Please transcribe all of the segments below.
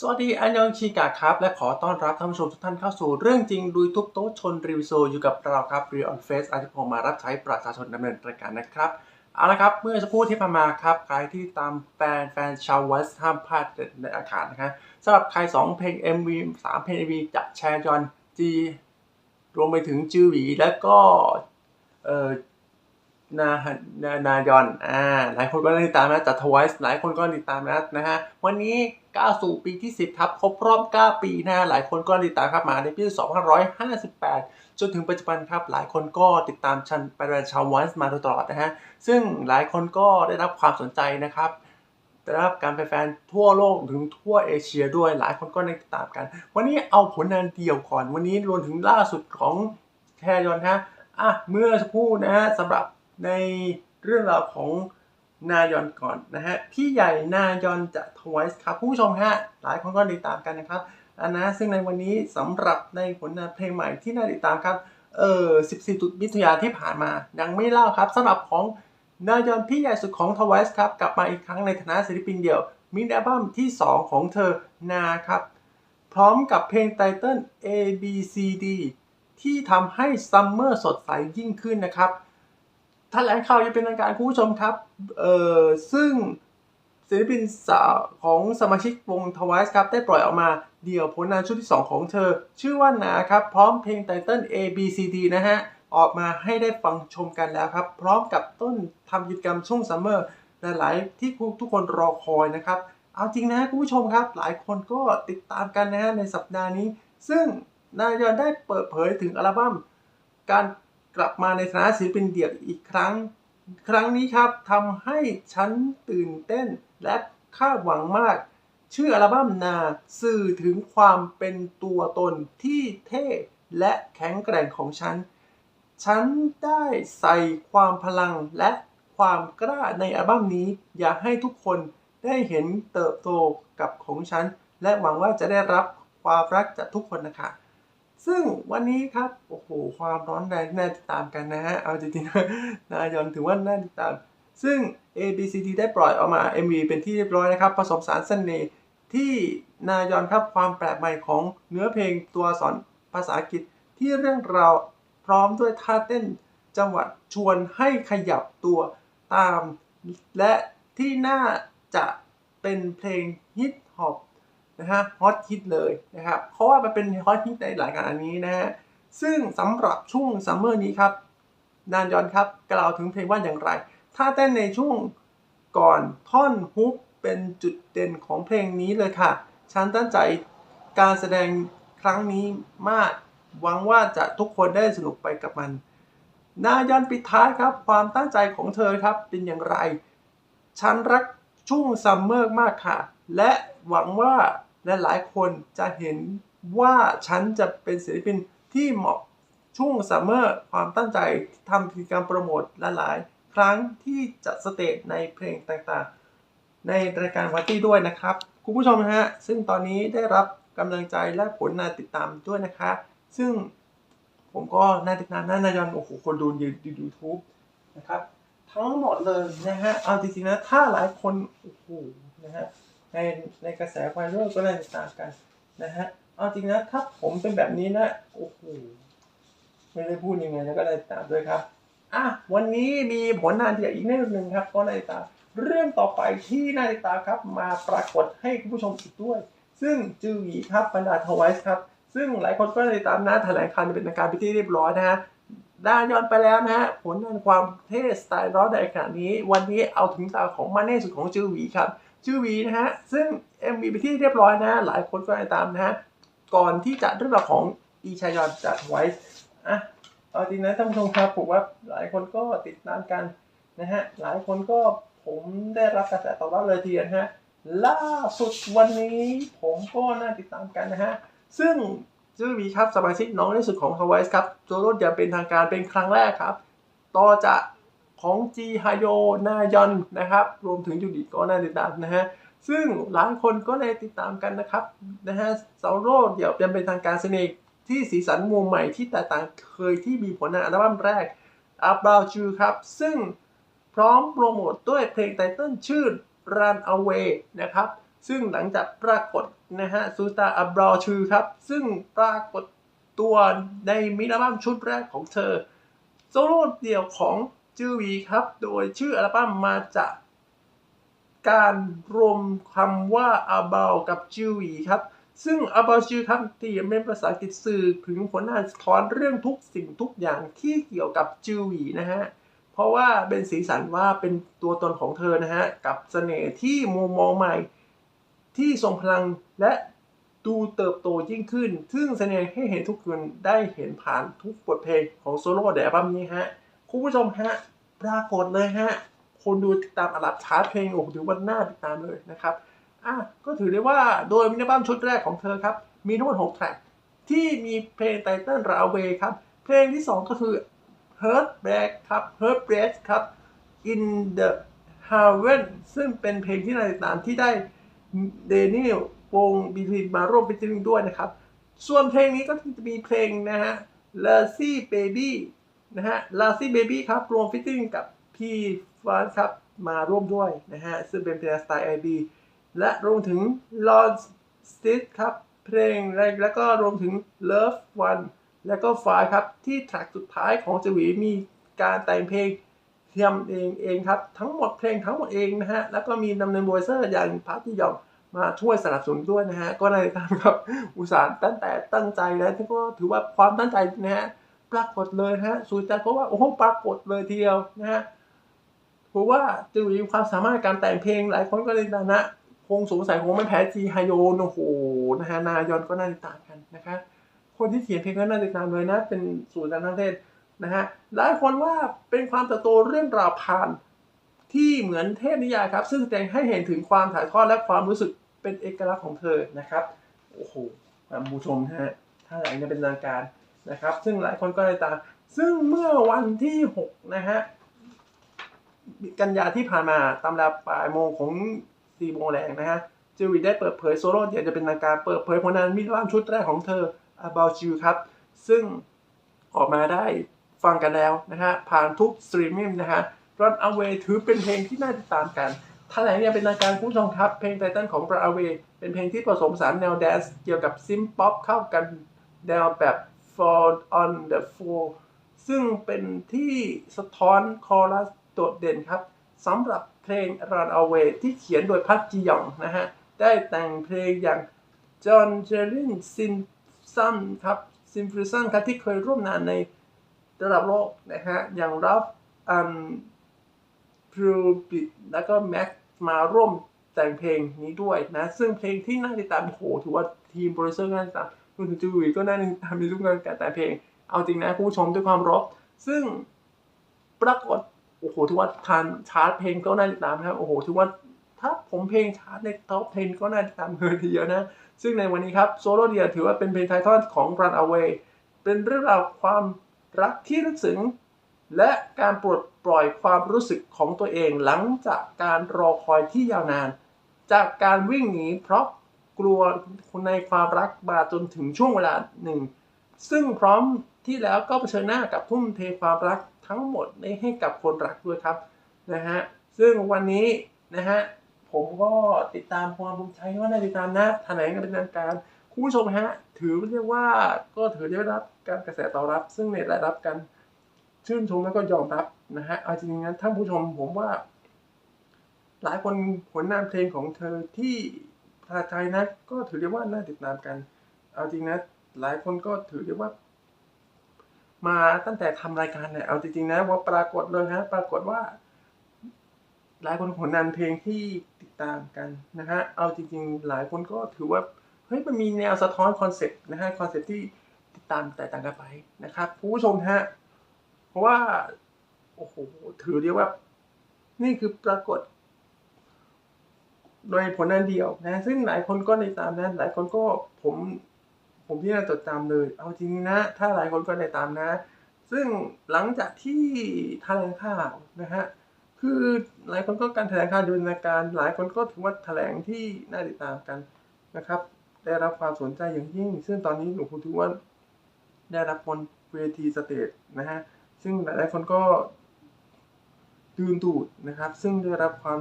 สวัสดีอันยองชิกะครับ และขอต้อนรับท่านผู้ชมทุกท่านเข้าสู่เรื่องจริงดุยทุกโต๊ะชนรีวิวโซอยู่กับเราครับรีออนเฟสอาทิตย์ผมมารับใช้ประชาชนดำเนินรายการนะครับ เอาละครับ เมื่อสักครู่ที่ผ่านมาครับ ใครที่ตามแฟนแฟนชาวเวสห้ามพลาดในอากาศนะครับสำหรับใคร 2 เพลง MV 3 เพลง MV จะแชร์ยอนจีรวมไปถึงจือหวีแล้วก็เอ่อนานา นายอน อ่า หลายคนก็ติดตามนะจากทวายหลายคนก็ติดตามนะนะฮะ วันนี้ ก้าวสู่ปีที่ 10 ครับ ครบรอบ 9 ปีนะหลายคนก็ติดตามครับมาในปี 2558 จนถึงปัจจุบันครับ หลายคนก็ติดตามชันไปชาววันส์มาโดยตลอดนะฮะ ซึ่งหลายคนก็ได้รับความสนใจนะครับได้รับการแฟนทั่วโลกถึงทั่วเอเชียด้วยหลายคนก็ได้ติดตามกัน วันนี้เอาผลงานเดี่ยวก่อน วันนี้รวมถึงล่าสุดของแทยอนฮะอะเมื่อสักครู่นะฮะสำหรับในเรื่องราวของ นายอนก่อนนะฮะพี่ใหญ่นายอนจะทวายส์ครับ ผู้ชมฮะหลายคนก็ติดตามกันนะครับอันนะซึ่งในวันนี้สำหรับในผลงานเพลงใหม่ที่น่าติดตามครับเออ14ตุลมิถุนายนที่ผ่านมายังไม่เล่าครับสำหรับของนายอนพี่ใหญ่สุดของทวายส์ครับกลับมาอีกครั้งในฐานะศิลปินเดี่ยวมินิอัลบั้มที่ 2 ของเธอนาครับ พร้อมกับเพลงไตเติ้ล A B C D ที่ทำให้ซัมเมอร์สดใสยิ่งขึ้นนะครับ แถลงข่าวยังเป็นทางการคุณผู้ชมครับ เอ่อ ซึ่งศิลปินสาวของสมาชิกวงทวายส์ครับได้ปล่อยออกมาเดี่ยวผลงานชุดที่ 2 ของเธอ ชื่อว่านาครับ พร้อมเพลงไตเติ้ล A B C D นะฮะ ออกมาให้ได้ฟังชมกันแล้วครับ พร้อมกับต้นทำกิจกรรมช่วงซัมเมอร์หลายๆที่ทุกคนรอคอยนะครับ เอาจริงนะคุณผู้ชมครับ หลายคนก็ติดตามกันนะฮะในสัปดาห์นี้ ซึ่งนายอนได้เปิดเผยถึงอัลบั้มการ กลับมาในฐานะศิลปินเดี่ยวอีกครั้ง ครั้งนี้ครับทำให้ฉันตื่นเต้นและคาดหวังมาก ชื่ออัลบั้มนาสื่อถึงความเป็นตัวตนที่เท่และแข็งแกร่งของฉัน ฉันได้ใส่ความพลังและความกล้าในอัลบั้มนี้ อยากให้ทุกคนได้เห็นเติบโตกับของฉัน และหวังว่าจะได้รับความรักจากทุกคนนะคะ ซึ่งวันนี้ครับโอ้โหความร้อนแรงน่าติดตามกันนะฮะ เอาจริงๆนายอนถือว่าน่าติดตาม ซึ่ง A B C D ได้ปล่อยออกมา MV เป็นที่เรียบร้อยนะครับ ผสมสารเสน่ห์ที่นายอนครับความแปลกใหม่ของเนื้อเพลงตัวสอนภาษาอังกฤษที่เรื่องราวพร้อมด้วยท่าเต้นจังหวะชวนให้ขยับตัวตาม และที่น่าจะเป็นเพลงฮิตฮอป นะฮะฮอตฮิตเลยนะครับเพราะว่ามันเป็นฮอตฮิตในหลายงานอันนี้นะฮะซึ่งสำหรับช่วงซัมเมอร์นี้ครับนานยอนครับกล่าวถึงเพลงว่าอย่างไร ถ้าเต้นในช่วงก่อนท่อนฮุกเป็นจุดเด่นของเพลงนี้เลยค่ะ ฉันตั้งใจการแสดงครั้งนี้มากหวังว่าจะทุกคนได้สนุกไปกับมัน นายอนปิดท้ายครับ ความตั้งใจของเธอครับเป็นอย่างไร ฉันรักช่วงซัมเมอร์มากค่ะ และหวังว่า และหลายคนจะเห็นว่าฉันจะเป็นศิลปินที่เหมาะช่วงซัมเมอร์ความตั้งใจทำกิจกรรมโปรโมทหลายๆ ครั้งที่จะสเตจในเพลงต่างๆ ในรายการวาร์ตี้ด้วยนะครับ คุณผู้ชมนะฮะ ซึ่งตอนนี้ได้รับกำลังใจและผลนาติดตามด้วยนะคะ ซึ่งผมก็น่าติดตามน่านายอนโอ้โหคนดูยืนยูทูบนะครับ ทั้งหมดเลยนะฮะ เอาจริงๆนะ ถ้าหลายคน โอ้โห นะฮะ ในในกระแสไวรัลก็น่าติดตามกันนะฮะเอาจริงนะถ้าผมเป็นแบบนี้นะโอ้โหไม่ได้พูดยังไงแล้วก็ได้ติดตามด้วยครับอะวันนี้มีผลงานเดียวอีกเรื่องหนึ่งครับก็นาติตา เรื่องต่อไปที่นาติตาครับมาปรากฏให้คุณผู้ชมอีกด้วย ซึ่งจือหวีครับบรรดาทวายส์ครับ ซึ่งหลายคนก็ได้ตามนะแถลงข่าวเป็นทางการไปนที่เรียบร้อยนะฮะได้ย้อนไปแล้วนะฮะผลงานความเท่สไตล์ร้อนในขณะนี้ วันนี้เอาถึงตาของมาเน่สุดของจือหวีครับ จือวีนะฮะ ซึ่ง MV ไปที่เรียบร้อยนะ หลายคนก็ติดตามนะฮะ ก่อนที่จะเรื่องราวของอีชายอนจากไวส์อะเอาจริงนะท่านผู้ชมครับผมว่าหลายคนก็ติดตามกันนะฮะ หลายคนก็ผมได้รับกระแสตอบรับเลยทีเดียวนะฮะ ล่าสุดวันนี้ผมก็น่าติดตามกันนะฮะ ซึ่งจื้อวีครับสมาชิกน้องที่สุดของ h a w a i i ครับโจโรอย่างเป็นทางการเป็นครั้งแรกครับ ต่อจาก ของจีฮายโยนายอนนะครับ รวมถึงยูดิก็น่าติดตามนะฮะซึ่งหลายคนก็เลยติดตามกันนะครับนะฮะเซาโรเดี๋ยวเป็นทางการเสน่ห์ที่สีสันมุมใหม่ที่แตกต่างเคยที่มีผลงานอัลบั้มแรก About You ครับ ซึ่งพร้อมโปรโมทด้วยเพลงไตเติ้ลชื่อ Run Away นะครับ ซึ่งหลังจากปรากฏนะฮะซูตาอับรอชื่อครับ ซึ่งปรากฏตัวในมิลอัลบั้มชุดแรกของเธอโซโล่เดี่ยวของ จือวีครับ โดยชื่ออัลบั้มมาจากการรวมคำว่า about กับจือวีครับ ซึ่ง about จือครับที่เป็นภาษาอังกฤษสื่อถึงผลงานสะท้อนเรื่องทุกสิ่งทุกอย่างที่เกี่ยวกับจือวีนะฮะเพราะว่าเป็นสีสันว่าเป็นตัวตนของเธอนะฮะ กับเสน่ห์ที่มุมมองใหม่ ที่ทรงพลังและดูเติบโตยิ่งขึ้น ซึ่งแสดงให้เห็นทุกคนได้เห็นผ่านทุกบทเพลงของโซโล่เดอัลบั้มนี้ฮะ คุณผู้ชมฮะปรากฏเลยฮะคนดูติดตามอันดับชาร์ตเพลงโอ้โหถือว่าน่าติดตามเลยนะครับอะก็ถือได้ว่าโดยมินิบัมชุดแรกของเธอครับ มีทั้งหมด6แทร็กที่มีเพลงไตเติ้ลราเวครับ เพลงที่ 2 ก็คือ Hurt Break ครับ Hurt Break ครับ In the Heaven ซึ่งเป็นเพลงที่น่าติดตามที่ได้เดนิลวงบีทีมาร่วมเป็นจิงด้วยนะครับ ส่วนเพลงนี้ก็จะมีเพลงนะฮะ Lazy Baby นะฮะ Lazy Baby ครับรวมฟิตติ้งกับพี่ฟานครับมาร่วมด้วยนะฮะซึ่งเป็นเพลงสไตล์ IB และรวมถึง Lord Stitt ครับเพลงแรกแล้วก็รวมถึง Love One แล้วก็ f i ครับที่แทร็กสุดท้ายของจวีมีการแต่งเพลงเทำเองเองครับ ทั้งหมดเพลงทั้งหมดเองนะฮะ แล้วก็มีดำเนินโวเซอร์อย่างพาร์ตี้ยองมาช่วยสนับสนุนด้วยนะฮะ ก็ในตามครับ อุตสาห์ตั้งแต่ตั้งใจแล้วก็ถือว่าความตั้งใจนะฮะ ปรากฏเลยฮะสุดใจก็ว่าโอ้โหปรากฏเลยทีเดียวนะฮะเพราะว่าจะมีความสามารถการแต่งเพลงหลายคนก็เลยนะคงสงสัยคงไม่แพ้จีฮายโนโอ้โหนะฮะนายอนก็น่าติดตามกันนะคะ คนที่เขียนเพลงก็น่าติดตามเลยนะ เป็นสูตรการทั้งเทศนะฮะหลายคนว่าเป็นความเติบโตเรื่องราวผ่านที่เหมือนเทพนิยายครับ ซึ่งแสดงให้เห็นถึงความถ่ายทอดและความรู้สึกเป็นเอกลักษณ์ของเธอนะครับ โอ้โหท่าผู้ชมฮะถ้าไหนจะเป็นทางการ นะครับ ซึ่งหลายคนก็ได้ตาม ซึ่งเมื่อวันที่6นะฮะกันยาที่ผ่านมาตามเวลายโมงของ4โมงแรงนะฮะจิวีได้เปิดเผยโซโล่เดี่ยวจะเป็นทางการเปิดเผยผลงานมิดลัมชุดแรกของเธอ About You ครับ ซึ่งออกมาได้ฟังกันแล้วนะฮะผ่านทุกสตรีมมิ่งนะฮะ Run Away ถือเป็นเพลงที่น่าติดตามกันแถลงอย่างเป็นทางการผู้ชมครับ เพลงไตเติลของ Run Away เป็นเพลงที่ผสมผสานแนวแดนซ์เกี่ยวกับซิมป๊อปเข้ากันแนวแบบ Fall on the Floor ซึ่งเป็นที่สะท้อนคอรัสโดดเด่นครับสำหรับเพลง Run Away ที่เขียนโดยพักจียองนะฮะ ได้แต่งเพลงอย่างจอห์นเจลินซินซัมครับซิมฟิสันครับที่เคยร่วมงานในระดับโลกนะฮะ อย่างรับอันพรูบิแล้วก็แม็กมาร่วมแต่งเพลงนี้ด้วยนะ ซึ่งเพลงที่น่าติดตามโหถือว่าทีมโปรดิวเซอร์น่าติดตาม รวมถึงจูวีก็น่าติดตามในทุกงานการแต่เพลง เอาจริงนะผู้ชมด้วยความรบซึ่งปรากฏโอ้โหถือว่าทานชาร์ตเพลงก็น่าติดตามนะครับโอ้โหถือว่าถ้าผมเพลงชาร์ตในท็อปเพลงก็น่าติดตามเลยทีเดียวนะ ซึ่งในวันนี้ครับโซโลเดียถือว่าเป็นเพลงไททอนของ Run Away เป็นเรื่องราวความรักที่ลึกซึ้งและการปลดปล่อยความรู้สึกของตัวเองหลังจากการรอคอยที่ยาวนาน จากการวิ่งหนีเพราะ กลัวในความรักมาจนถึงช่วงเวลาหนึ่ง ซึ่งพร้อมที่แล้วก็เผชิญหน้ากับทุ่มเทความรักทั้งหมดนี้ให้กับคนรักด้วยครับนะฮะซึ่งวันนี้นะฮะผมก็ติดตามความภูมิใจว่าได้ติดตามนะแถลงกันเป็นทางการคุณผู้ชมฮะถือเรียกว่าก็ถือได้รับการกระแสตอบรับ ซึ่งในระดับการชื่นชมแล้วก็ยอมรับนะฮะเอาจริงๆนั้นท่านผู้ชมผมว่า หลายคนผลงานเพลงของเธอที่ ภาษาไทยนะก็ถือได้ว่าน่าติดตามกัน เอาจริงนะ หลายคนก็ถือได้ว่า มาตั้งแต่ทำรายการเนี่ยเอาจริงๆนะว่าปรากฏเลยฮะปรากฏว่า หลายคนผลงานเพลงที่ติดตามกันนะฮะเอาจริง ๆ หลายคนก็ถือว่าเฮ้ยมันมีแนวสะท้อนคอนเซ็ปต์นะฮะคอนเซ็ปต์ที่ติดตามแตกต่างกันไปนะครับผู้ชมฮะเพราะว่าโอ้โหถือเรียกว่า นี่คือปรากฏ โดยผลนั้นเดียวนะซึ่งหลายคนก็ในตามนั้น หลายคนก็ผมผมที่น่าจดจำเลย เอาจริงนะ ถ้าหลายคนก็ในตามนะ ซึ่งหลังจากที่แถลงข่าวนะฮะคือหลายคนก็การแถลงข่าวดำเนินการ หลายคนก็ถือว่าแถลงที่น่าติดตามกันนะครับ ได้รับความสนใจอย่างยิ่ง ซึ่งตอนนี้หลวงปู่ทวดได้รับบนเวทีสเตจนะฮะซึ่งหลายๆคนก็ดื่นดูดนะครับ ซึ่งได้รับความ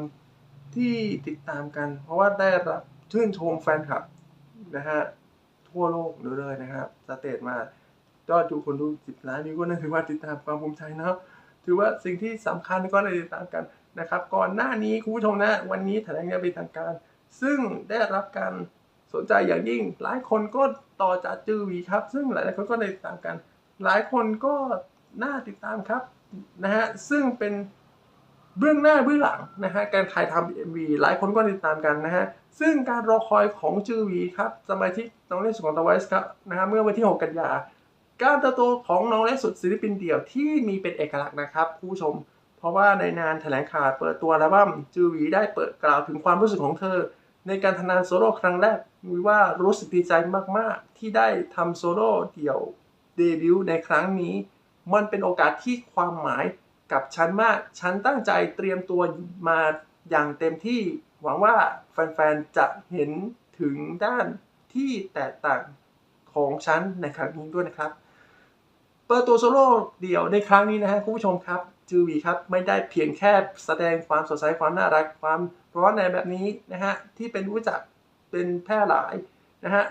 ที่ติดตามกัน เพราะว่าได้รับชื่นชมแฟนคลับนะฮะทั่วโลกเลยนะครับสเตทมายอดดูคนดูสิบล้านนี่ก็นั่นถือว่าติดตามความภูมิใจนะครับถือว่าสิ่งที่สำคัญก็เลยติดตามกันนะครับ ก่อนหน้านี้คุณผู้ชมนะ วันนี้แถลงอย่างเป็นทางการ ซึ่งได้รับการสนใจอย่างยิ่ง หลายคนก็ต่อจากจือวีครับ ซึ่งหลายๆคนก็ได้ติดตามกัน หลายคนก็น่าติดตามครับนะฮะซึ่งเป็น เบื้องหน้าเบื้องหลังนะฮะการถ่ายทำเอ็มวีหลายคนก็ติดตามกันนะฮะซึ่งการรอคอยของจือวีครับสมาชิกน้องเล่นสุดของตะไวส์ครับนะฮะเมื่อวันที่ 6 กันยาการเติบโตของน้องเล่นสุดศิลปินเดี่ยวที่มีเป็นเอกลักษณ์นะครับผู้ชม เพราะว่าในงานแถลงข่าวเปิดตัวอัลบั้มจือวีได้เปิดกล่าวถึงความรู้สึกของเธอ ในการทำงานโซโล่ครั้งแรกมีว่ารู้สึกดีใจมากๆ ที่ได้ทำโซโล่เดี่ยวเดบิวต์ในครั้งนี้ มันเป็นโอกาสที่ความหมาย กับฉันมาก ฉันตั้งใจเตรียมตัวมาอย่างเต็มที่ หวังว่าแฟนๆ จะเห็นถึงด้านที่แตกต่างของฉันในครั้งนี้ด้วยนะครับ เปิดตัวโซโล่เดี่ยวในครั้งนี้นะฮะคุณผู้ชมครับจูวีครับไม่ได้เพียงแค่แสดงความสดใสความน่ารักความร้อนในแบบนี้นะฮะที่เป็นรู้จักเป็นแพร่หลายนะฮะ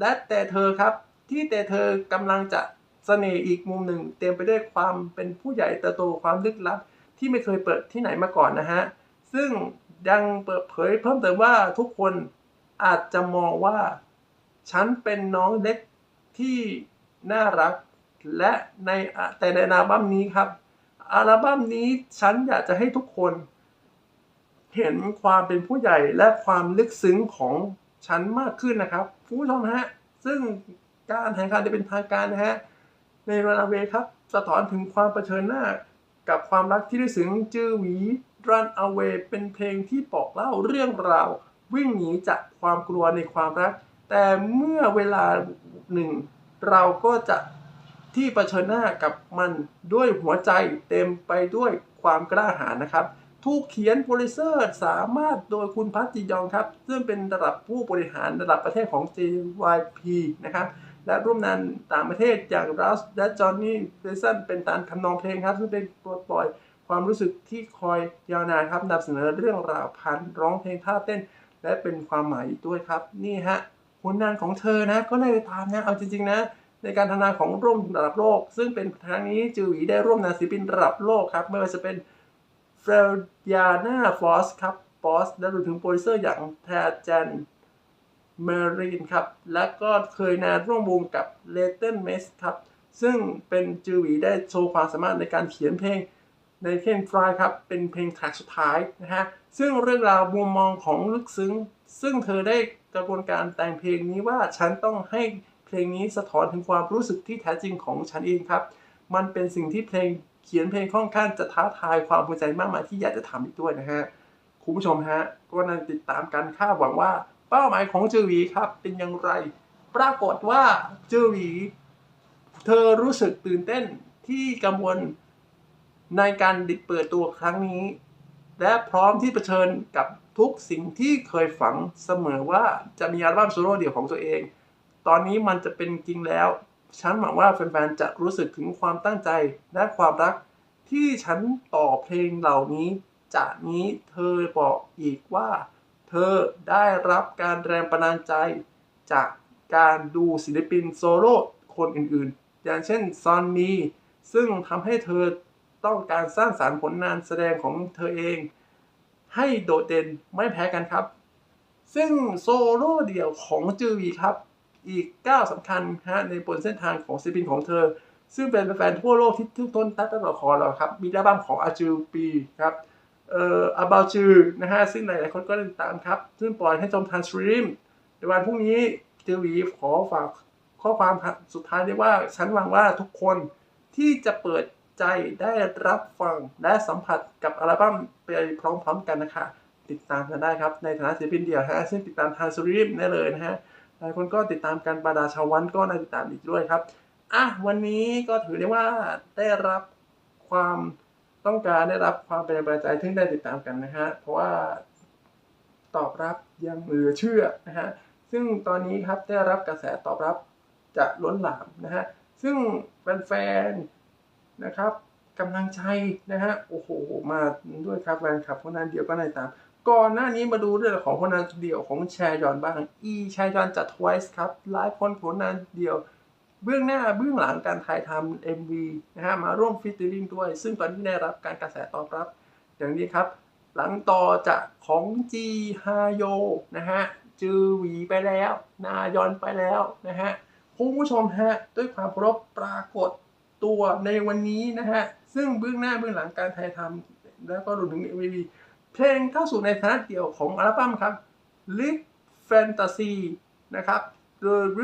และแต่เธอครับที่แต่เธอกำลังจะ เสน่ห์อีกมุมหนึ่ง เต็มไปด้วยความเป็นผู้ใหญ่เติบโตความลึกลับที่ไม่เคยเปิดที่ไหนมาก่อนนะฮะ ซึ่งยังเปิดเผยเพิ่มเติมว่าทุกคนอาจจะมองว่า ฉันเป็นน้องเล็กที่น่ารัก และในแต่ในอัลบั้มนี้ครับ อัลบั้มนี้ฉันอยากจะให้ทุกคน เห็นความเป็นผู้ใหญ่และความลึกซึ้งของฉันมากขึ้นนะครับผู้ชมฮะ ซึ่งการแข่งขันจะเป็นทางการนะฮะ ในรันอเวครับ สะท้อนถึงความเผชิญหน้า กับความรักที่ได้ซึ้งจื้อหวี Run Away เป็นเพลงที่บอกเล่าเรื่องราว วิ่งหนีจากความกลัวในความรัก แต่เมื่อเวลาหนึ่ง เราก็จะที่เผชิญหน้ากับมันด้วยหัวใจเต็มไปด้วยความกล้าหาญนะครับถูกเขียนโปรดิเซอร์สามารถโดยคุณพัทจิยองครับ ซึ่งเป็นระดับผู้บริหารระดับประเทศของ JYP นะครับ และร่วมงานต่างประเทศอย่างรัสและจอห์นนี่เฟสันเป็นตามทำนองเพลงครับ ซึ่งเป็นปลดปล่อยความรู้สึกที่คอยยาวนานครับนำเสนอเรื่องราวผ่านร้องเพลงท่าเต้น และเป็นความหมายด้วยครับ นี่ฮะผลงานของเธอนะก็เลยตามนะเอาจริงๆนะในการทำงานของร่วมระดับโลก ซึ่งเป็นครั้งนี้จูหวีได้ร่วมงานศิลปินระดับโลกครับไม่ว่าจะเป็นเฟรยาน่าฟอสครับฟอสและรวมถึงโปรดิวเซอร์อย่างแทแจน เมรีนครับ และก็เคยนาร่วมวงกับเลเทนเมสครับ ซึ่งเป็นจูวีได้โชว์ความสามารถในการเขียนเพลงในเคนฟรายครับ เป็นเพลงแทร็กสุดท้ายนะฮะ ซึ่งเรื่องราวมุมมองของลึกซึ้ง ซึ่งเธอได้กระบวนการแต่งเพลงนี้ว่าฉันต้องให้เพลงนี้สะท้อนถึงความรู้สึกที่แท้จริงของฉันเองครับ มันเป็นสิ่งที่เพลงเขียนเพลงค่อนข้างจะท้าทายความภูมิใจมากมายที่อยากจะทำอีกด้วยนะฮะ คุณผู้ชมฮะ ก็น่าติดตามกันคาดหวังว่า เป้าหมายของจือหวีครับเป็นอย่างไร ปรากฏว่าจือหวี เธอรู้สึกตื่นเต้นที่กังวลในการดิเปิดตัวครั้งนี้ และพร้อมที่เผชิญกับทุกสิ่งที่เคยฝังเสมอว่าจะมีอัลบั้มโซโล่เดี่ยวของตัวเอง ตอนนี้มันจะเป็นจริงแล้ว ฉันหวังว่าแฟนๆจะรู้สึกถึงความตั้งใจและความรัก ที่ฉันต่อเพลงเหล่านี้ จากนี้เธอบอกอีกว่า เธอได้รับการแรงบันดาลใจจากการดูศิลปินโซโล่คนอื่นๆ อย่างเช่นซอนมีซึ่งทำให้เธอต้องการสร้างสารรค์ผลงานแสดงของเธอเอง ให้โดดเด่นไม่แพ้กันครับ ซึ่งโซโล่เดี่ยวของจือวีครับ อีกก้าวสำคัญฮะในบนเส้นทางของศิลปินของเธอ ซึ่งเป็นแฟนทั่วโลกที่ทุกต้นตัดตั้งแต่คอเราครับ มีอัลบั้มของอาจูปีครับ เอ่อ about you นะฮะซึ่งหลายๆคนก็ติดตามครับ ซึ่งปล่อยให้ชมทางสตรีมในวันพรุ่งนี้จือวีขอฝากข้อความสุดท้ายได้ว่าฉันหวังว่าทุกคนที่จะเปิดใจได้รับฟังและสัมผัสกับอัลบั้มไปพร้อมๆกันนะคะ ติดตามกันได้ครับ ในฐานะศิลปินเดี่ยวฮะซึ่งติดตามทางสตรีมได้เลยนะฮะหลายคนก็ติดตามกันบาดาชาววันก็น่าติดตามอีกด้วยครับอะวันนี้ก็ถือได้ว่าได้รับความ ต้องการได้รับความเป็นกำลังใจที่ได้ติดตามกันนะฮะ เพราะว่าตอบรับยังเหลือเชื่อนะฮะ ซึ่งตอนนี้ครับได้รับกระแสตอบรับจะล้นหลามนะฮะ ซึ่งแฟนๆนะครับกำลังใจนะฮะ โอ้โห มาด้วยครับแฟนคลับเพราะนั้นเดียวก็ในตาม ก่อนหน้านี้มาดูเรื่องของผลงานเดียวของแชร์ยอนบ้าง อีแชร์ยอนจัด Twice ครับหลายคนผลงานเดียว เบื้องหน้าเบื้องหลังการถ่ายทำ MV นะฮะมาร่วมฟิตตอร์ลิงด้วย ซึ่งตอนนี้ได้รับการกระแสตอบรับ อย่างนี้ครับ หลังต่อจากของจีฮาโยนะฮะจือหวีไปแล้ว นายอนไปแล้วนะฮะคุณผู้ชมฮะด้วยความเคารพปรากฏตัวในวันนี้นะฮะซึ่งเบื้องหน้าเบื้องหลังการถ่ายทำแล้วก็รวมถึง MV เพลงเข้าสู่ในฐานะเดี่ยวของอัลบั้มครับ Live Fantasy นะครับ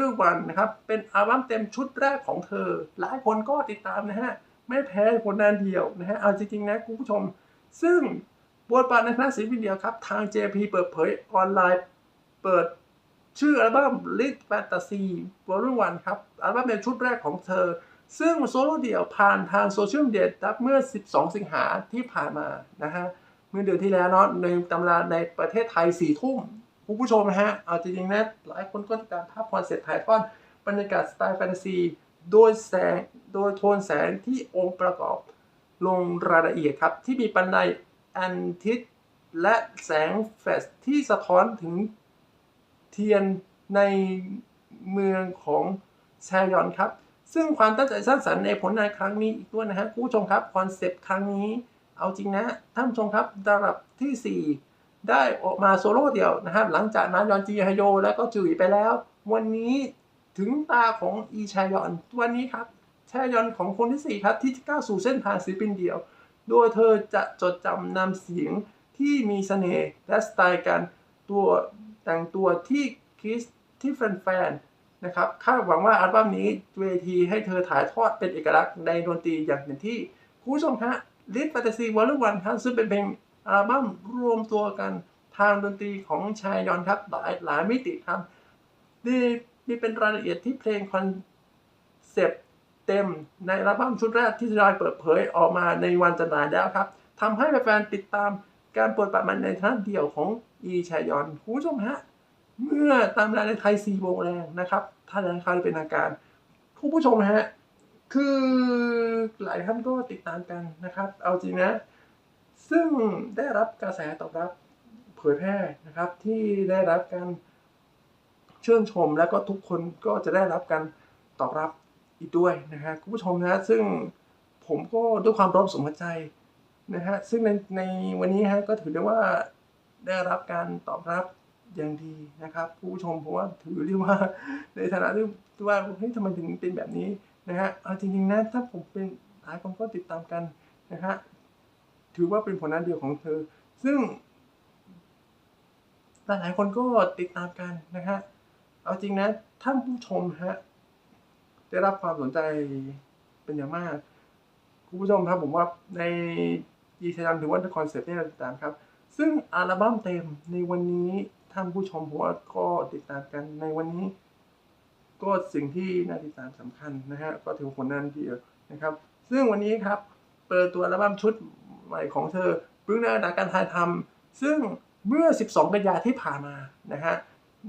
งวันนะครับ เป็นอัลบั้มเต็มชุดแรกของเธอ หลายคนก็ติดตามนะฮะ ไม่แพ้ผลงานเดียวนะฮะ เอาจริงๆนะคุณผู้ชม ซึ่งบทบาทในฐานะศิลปินเดียวครับ ทาง JP เปิดเผยออนไลน์ เปิดชื่ออัลบั้ม Live Fantasy Volume 1ครับ อัลบั้มเป็นชุดแรกของเธอ ซึ่งโซโล่เดี่ยวผ่านทางโซเชียลมีเดียเมื่อ 12 สิงหาที่ผ่านมานะฮะ เมื่อเดือนที่แล้วเนาะในตำราในประเทศไทยสี่ทุ่ม คุณผู้ชมนะฮะเอาจริงๆนะหลายคนก็ติดตามภาพคอนเซ็ปต์ถ่ายทอดบรรยากาศสไตล์แฟนตาซีโดยแสงโดยโทนแสงที่องค์ประกอบลงรายละเอียดครับ ที่มีปันไดแอนทิสและแสงแฟลชที่สะท้อนถึงเทียนในเมืองของแชยอนครับ ซึ่งความตั้งใจสร้างสรรค์ในผลงานครั้งนี้อีกด้วยนะฮะคุณผู้ชมครับ คอนเซปต์ครั้งนี้ เอาจริงนะท่านผู้ชมครับระดับทีสี่4 ได้ออกมาโซโล่เดียวนะครับหลังจากนั้นยอนจีฮโยแล้วก็จุ๋ยไปแล้ว วันนี้ถึงตาของอีชายอนวันนี้ครับชายอนของคนที่ 4 ครับที่ก้าวสู่เส้นทางศิลปินเดียว โดยเธอจะจดจำนำเสียงที่มีเสน่ห์และสไตล์การตัวแต่งตัวที่คิสที่แฟนๆนะครับคาดหวังว่าอัลบั้มนี้เวทีให้เธอถ่ายทอดเป็นเอกลักษณ์ในดนตรีอย่างเต็มที่คุณผู้ชมฮะลิทแฟนตาซีวอลลุ่มวันครับซึ่งเป็นเพลง อัลบั้มรวมตัวกันทางดนตรีของชายยอนครับหลายหลายมิติครับนี่นี่เป็นรายละเอียดที่เพลงคอนเซปต์เต็มในอัลบั้มชุดแรกที่จะได้เปิดเผยออกมาในวันจำหน่ายแล้วครับทำให้แฟนๆติดตามการเปิดปมันในฐานเดี่ยวของอีชายอนคุณผู้ชมฮะเมื่อตามรายในไทย4โมงแรงนะครับถ้าแรงข่าเป็นทางการคุณผู้ชมฮะคือหลายท่านก็ติดตามกันนะครับ เอาจริงนะ ซึ่งได้รับกระแสตอบรับเผยแพร่นะครับ ที่ได้รับการชื่นชมแล้วก็ทุกคนก็จะได้รับการตอบรับอีกด้วยนะฮะคุณผู้ชมนะซึ่งผมก็ด้วยความร้อนสมใจนะฮะซึ่งในในวันนี้ฮะก็ถือได้ว่าได้รับการตอบรับอย่างดีนะครับผู้ชมผมว่าถือเรียกว่าในฐานะที่ว่าเฮ้ยทำไมถึงเป็นแบบนี้นะฮะเอาจริงๆนะถ้าผมเป็นหลายคนก็ติดตามกันนะฮะ ถือว่าเป็นผลงานเดียวของเธอ ซึ่ง หลายๆคนก็ติดตามกันนะฮะ เอาจริงนะท่านผู้ชมฮะได้รับความสนใจเป็นอย่างมาก คุณผู้ชมครับผมว่าในยีชันถือว่าคอนเซ็ปต์ที่เราติดตามครับ ซึ่งอัลบั้มเต็มในวันนี้ท่านผู้ชมผมว่าก็ติดตามกันในวันนี้ ก็สิ่งที่น่าติดตามสำคัญนะฮะก็ถือผลงานเดียวนะครับ ซึ่งวันนี้ครับ เปิดตัวอัลบั้มชุด ใหม่ของเธอเบื้องหน้ากการถ่ายทำซึ่งเมื่อ 12 กันยาที่ผ่านมานะฮะ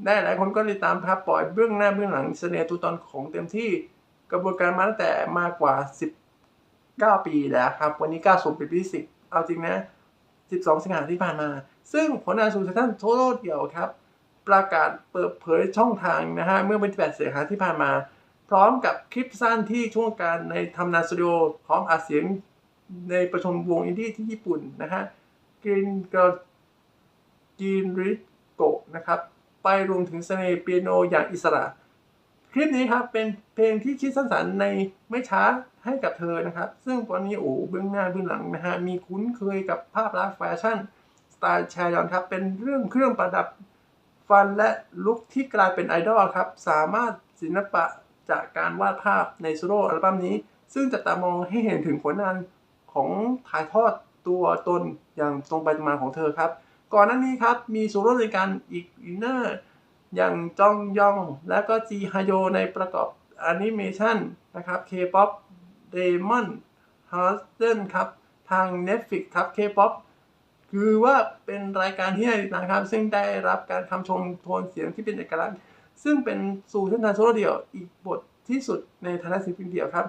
ได้หลายคนก็ติดตามภาพปล่อยเบื้องหน้าเบื้องหลังเสน่ห์ตุตอนของเต็มที่กระบวนการมาตั้งแต่มากกว่า 19 ปีแล้วครับ วันนี้ก้าวสู่ปีที่10 เอาจริงนะ 12 สิงหาที่ผ่านมา ซึ่งผลงานสู่ท่านโทโรเดี่ยวครับ ประกาศเปิดเผยช่องทางนะฮะเมื่อวันที่8สิงหาที่ผ่านมา พร้อมกับคลิปสั้นที่ช่วงการในทำนาสตูดิโอพร้อมอัดเสียง ในประชุมวงอินดี้ที่ญี่ปุ่นนะฮะกินกกินริโกะนะครับ ไปรวมถึงเสน่ห์เปียโนอย่างอิสระ คลิปนี้ครับเป็นเพลงที่คิดสร้างสรรค์ในไม่ช้าให้กับเธอนะครับ ซึ่งตอนนี้โอ้เบื้องหน้าเบื้องหลังนะฮะมีคุ้นเคยกับภาพลักษณ์แฟชั่นสไตล์แชยอนครับ เป็นเรื่องเครื่องประดับฟันและลุคที่กลายเป็นไอดอลครับ สามารถศิลปะจากการวาดภาพในโซโล่อัลบั้มนี้ ซึ่งจะตามองให้เห็นถึงผลงาน ของถ่ายทอดตัวตนอย่างตรงไปตรงมาของเธอครับ ก่อนหน้านี้ครับมีโซโล่ในการอีกอินเนอร์อย่างจองยอง และก็จีฮโยในประกอบแอนิเมชันนะครับ K-POP Demon h a s t e n ครับ ทาง Netflix ครับ K-POP คือว่าเป็นรายการที่น่าติดตามครับ ซึ่งได้รับการคำชมโทนเสียงที่เป็นเอกลักษณ์ ซึ่งเป็นสู่เส้นทางโซโล่เดี่ยวอีกบทที่สุดในฐานะศิลปินเดี่ยวครับ